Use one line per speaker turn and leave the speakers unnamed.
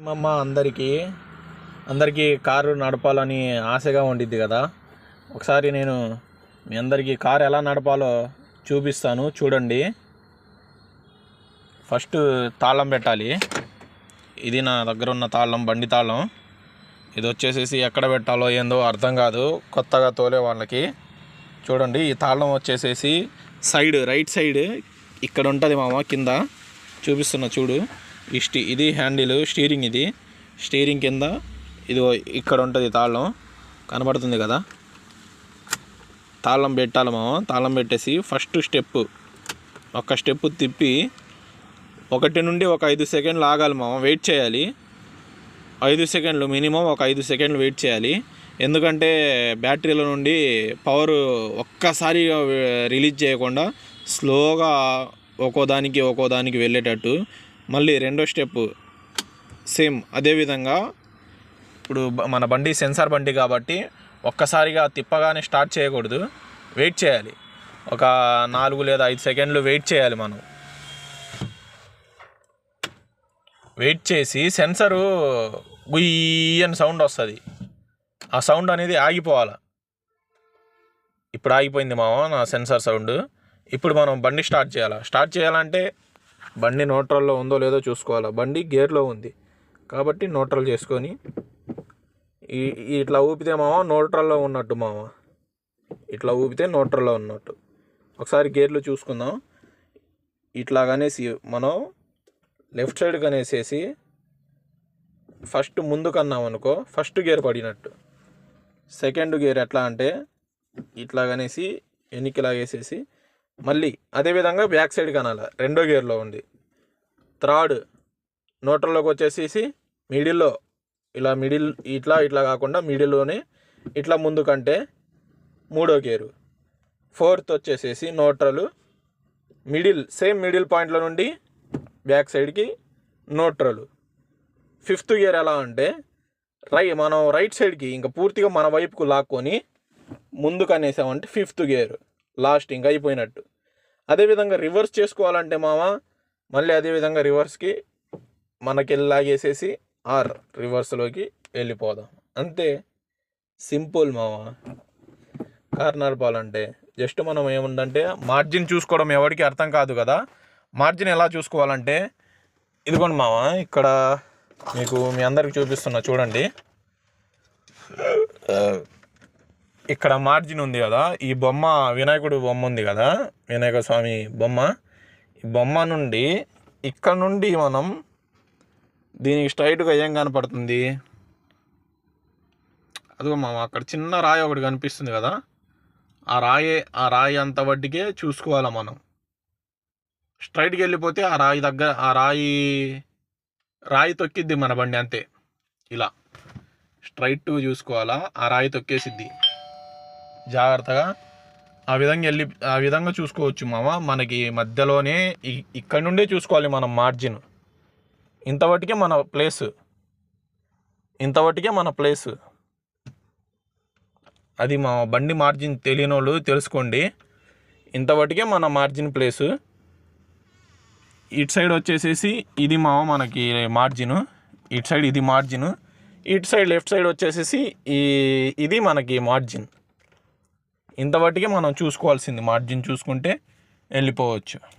అమ్మ అందరికీ అందరికీ కారు నడపాలని ఆశగా ఉండిద్ది కదా. ఒకసారి నేను మీ అందరికీ కారు ఎలా నడపాలో చూపిస్తాను చూడండి. ఫస్ట్ తాళం పెట్టాలి. ఇది నా దగ్గర ఉన్న తాళం బండి తాళం. ఇది వచ్చేసేసి ఎక్కడ పెట్టాలో ఏందో అర్థం కాదు కొత్తగా తోలే వాళ్ళకి. చూడండి ఈ తాళం వచ్చేసేసి సైడ్ రైట్ సైడ్ ఇక్కడ ఉంటుంది మామ కింద. చూపిస్తున్నా చూడు. ఈ స్టీ ఇది హ్యాండిల్ స్టీరింగ్ ఇది. స్టీరింగ్ కింద ఇది ఇక్కడ ఉంటుంది తాళం. కనబడుతుంది కదా? తాళం పెట్టాలి మామ. తాళం పెట్టేసి ఫస్ట్ స్టెప్. ఒక స్టెప్ తిప్పి ఒకటి నుండి ఒక ఐదు సెకండ్లు ఆగాలి మామ. వెయిట్ చేయాలి. ఐదు సెకండ్లు మినిమం ఒక ఐదు సెకండ్లు వెయిట్ చేయాలి. ఎందుకంటే బ్యాటరీలో నుండి పవర్ ఒక్కసారిగా రిలీజ్ చేయకుండా స్లోగా ఒక్కో దానికి ఒక్కో దానికి వెళ్ళేటట్టు మళ్ళీ రెండో స్టెప్ సేమ్ అదేవిధంగా ఇప్పుడు మన బండి సెన్సార్ బండి కాబట్టి ఒక్కసారిగా తిప్పగానే స్టార్ట్ చేయకూడదు. వెయిట్ చేయాలి. ఒక నాలుగు లేదా ఐదు సెకండ్లు వెయిట్ చేయాలి మనం. వెయిట్ చేసి సెన్సరు గుయ్యి అని సౌండ్ వస్తుంది. ఆ సౌండ్ అనేది ఆగిపోవాలి? ఇప్పుడు ఆగిపోయింది మామ నా సెన్సార్ సౌండ్. ఇప్పుడు మనం బండి స్టార్ట్ చేయాలి? స్టార్ట్ చేయాలంటే బండి న్యూట్రల్లో ఉందో లేదో చూసుకోవాలా. బండి గేర్లో ఉంది. కాబట్టి న్యూట్రల్ చేసుకొని ఈ ఇట్లా ఊపితే మామ న్యూట్రల్లో ఉన్నట్టు మామ. ఇట్లా ఊపితే న్యూట్రల్లో ఉన్నట్టు. ఒకసారి గేర్లు చూసుకుందాం. ఇట్లాగనేసి మనం లెఫ్ట్ సైడ్ కనేసేసి ఫస్ట్ ముందుకు అన్నాం అనుకో ఫస్ట్ గేర్ పడినట్టు. సెకండ్ గేర్ ఎట్లా అంటే ఇట్లాగనేసి వెనక్కి లాగేసేసి మళ్ళీ అదేవిధంగా బ్యాక్ సైడ్ కనాలి రెండో గేర్లో ఉంది. థర్డ్ న్యూట్రల్లోకి వచ్చేసేసి మిడిల్లో ఇలా మిడిల్ ఇట్లా ఇట్లా కాకుండా మిడిల్లోనే ఇట్లా ముందు కంటే మూడో గేరు ఫోర్త్ వచ్చేసేసి నోట్రలు. మిడిల్ సేమ్ మిడిల్ పాయింట్లో నుండి బ్యాక్ సైడ్కి నోట్రలు. ఫిఫ్త్ గేర్ ఎలా అంటే రై మనం రైట్ సైడ్కి ఇంకా పూర్తిగా మన వైపుకు లాక్కొని ముందుకు అనేసామంటే ఫిఫ్త్ గేర్ లాస్ట్ ఇంకా అయిపోయినట్టు. అదేవిధంగా రివర్స్ చేసుకోవాలంటే మామ మళ్ళీ అదేవిధంగా రివర్స్కి మనకి లాగేసేసి ఆర్ రివర్స్లోకి వెళ్ళిపోదాం. అంతే. సింపుల్ మామ. కార్నర్ బాల్ అంటే జస్ట్ మనం ఏముందంటే మార్జిన్ చూసుకోవడం ఎవరికి అర్థం కాదు కదా. మార్జిన్ ఎలా చూసుకోవాలంటే ఇదిగోండి మామ ఇక్కడ మీకు మీ అందరికి చూపిస్తున్నా చూడండి. ఇక్కడ మార్జిన్ ఉంది కదా ఈ బొమ్మ వినాయకుడు బొమ్మ ఉంది కదా వినాయక స్వామి బొమ్మ. ఈ బొమ్మ నుండి ఇక్కడ నుండి మనం దీనికి స్ట్రైట్గా ఏం కనపడుతుంది? అదిగో మామ అక్కడ చిన్న రాయి ఒకటి కనిపిస్తుంది కదా ఆ రాయి ఆ రాయి అంత వడ్డీకే చూసుకోవాలి మనం. స్ట్రైట్కి వెళ్ళిపోతే ఆ రాయి దగ్గర ఆ రాయి రాయి తొక్కిద్ది మన బండి అంతే. ఇలా. స్ట్రైట్ చూసుకోవాలా ఆ రాయి తొక్కేసిద్ది. జాగ్రత్తగా ఆ విధంగా వెళ్ళి ఆ విధంగా చూసుకోవచ్చు మామ. మనకి మధ్యలోనే ఇక్కడ నుండే చూసుకోవాలి మనం మార్జిన్ ఇంతవటికే మన ప్లేస్ ఇంతవటికే మన ప్లేస్ అది మా బండి మార్జిన్ తెలియని వాళ్ళు తెలుసుకోండి. ఇంతవటికే మన మార్జిన్ ప్లేసు ఇటు సైడ్ వచ్చేసేసి ఇది మామ మనకి మార్జిన్ ఇటు సైడ్ ఇది మార్జిన్ ఇటు సైడ్ లెఫ్ట్ సైడ్ వచ్చేసేసి ఈ ఇది మనకి మార్జిన్ ఇంతవరకే మనం చూసుకోవాల్సింది మార్జిన్ చూసుకుంటే వెళ్ళిపోవచ్చు.